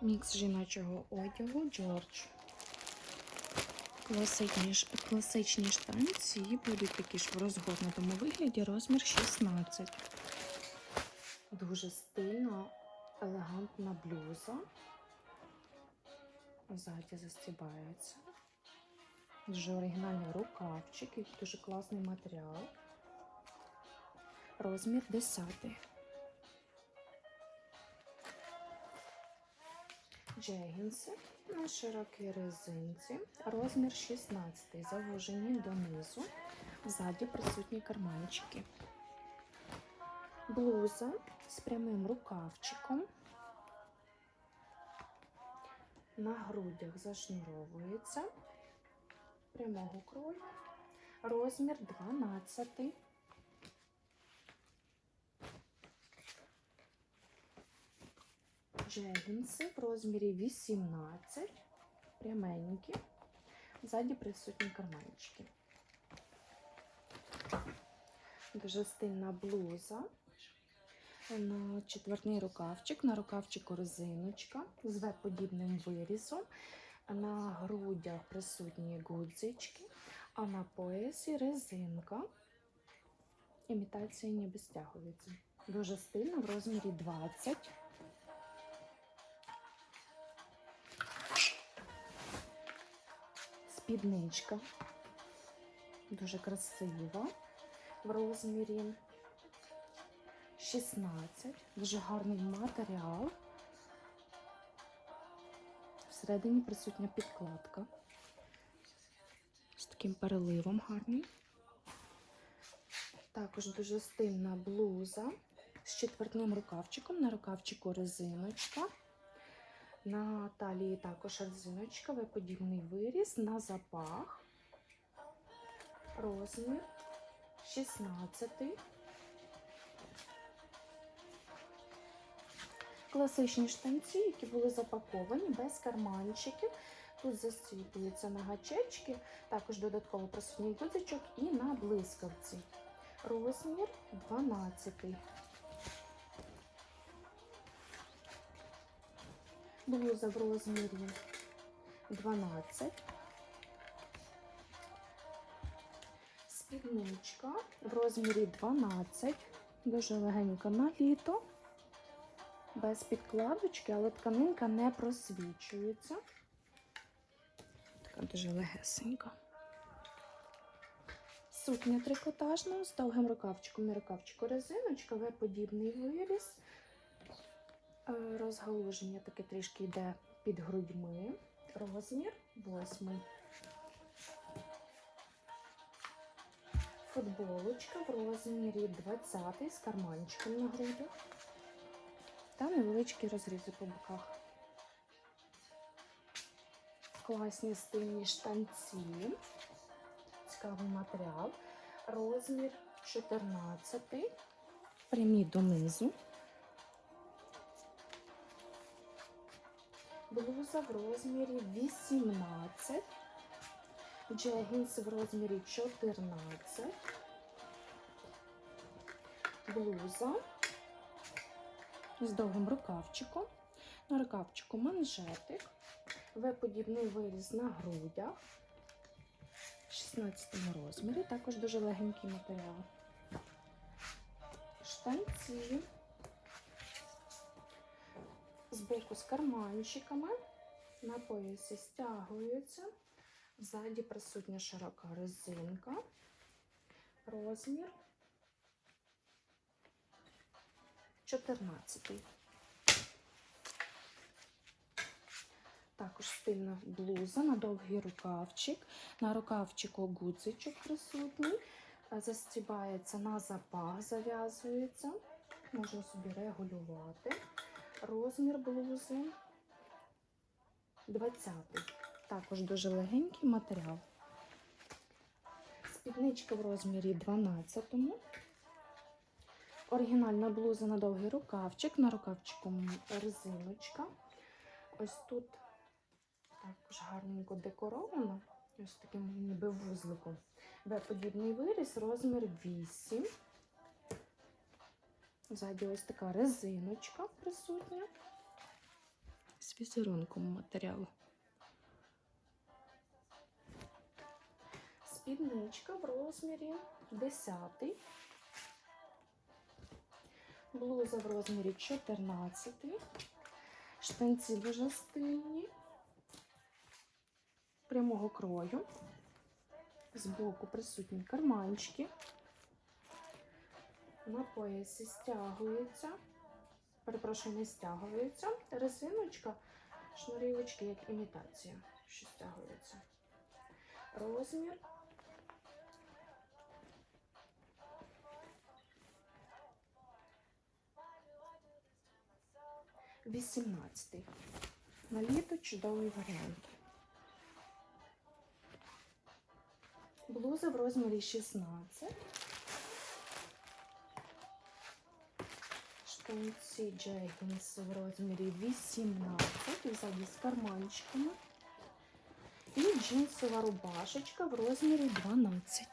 Мікс жіночого одягу Джордж. Класичні, класичні штанці будуть такі ж в розгорнутому вигляді, розмір 16. Дуже стильна, елегантна блуза. Ззаді застібається. Дуже оригінальний рукавчик і дуже класний матеріал. Розмір 10. Джегінси на широкій резинці. Розмір 16. Завужені донизу. Ззаді присутні карманчики. Блуза з прямим рукавчиком. На грудях зашнуровується. Прямого крою. Розмір 12. Джегінси в розмірі 18, пряменькі. Ззаді присутні карманчики. Дуже стильна блуза. На четвертний рукавчик, на рукавчику резиночка з В-подібним вирізом. На грудях присутні гудзички, а на поясі резинка. Імітація ніби стягується. Дуже стильна в розмірі 20. Спідничка. Дуже красива. В розмірі 16. Дуже гарний матеріал. Всередині присутня підкладка. З таким переливом гарний. Також дуже стильна блуза з четвертним рукавчиком. На рукавчику резиночка. На талії також резиночка, подібний виріз на запах. Розмір 16. Класичні штанці, які були запаковані без карманчиків. Тут застіпуються на гачечки, також додатково присутній гудзичок і на блискавці. Розмір 12. Блуза в розмірі 12. Спідничка в розмірі 12. Дуже легенька на літо. Без підкладочки, але тканинка не просвічується. Така дуже легесенька. Сукня трикотажна з довгим рукавчиком на рукавчику резиночка, В-подібний виріз. Е, Розгалуження таке трішки йде під грудьми. Розмір восьмий. Футболочка в розмірі 20 з карманчиком на грудях. Та невеличкі розрізи по боках. Класні стильні штанці. Цікавий матеріал. Розмір 14. Прямі донизу. Блуза в розмірі 18. Джегінси в розмірі 14. Блуза з довгим рукавчиком. На рукавчику манжетик. В-подібний виріз на грудях. В 16 розмірі. Також дуже легенький матеріал. Штанці. Збоку з карманчиками. На поясі стягуються. Ззаді присутня широка резинка. Розмір 14. Також стильна блуза на довгий рукавчик. На рукавчику гудзичок присутній. Застібається на запах, зав'язується. Можна собі регулювати. Розмір блузи 20. Також дуже легенький матеріал. Спідничка в розмірі 12. Оригінальна блуза на довгий рукавчик. На рукавчику резиночка. Ось тут також гарненько декоровано. Ось таким ніби вузликом. В-подібний виріс, розмір 8. Ззаді ось така резиночка присутня. з візерунком матеріалу. Спідничка в розмірі 10. Блуза в розмірі 14. Штанці дуже стильні. Прямого крою. Збоку присутні карманчики. На поясі стягується. Перепрошую, не стягується. Резиночка, шнурівочки, як імітація, що стягується. Розмір. Вісімнадцятий. На літо чудовий варіант. Блуза в розмірі 16. Штанці джегінс в розмірі 18, взагалі з карманчиками. І джинсова рубашечка в розмірі 12.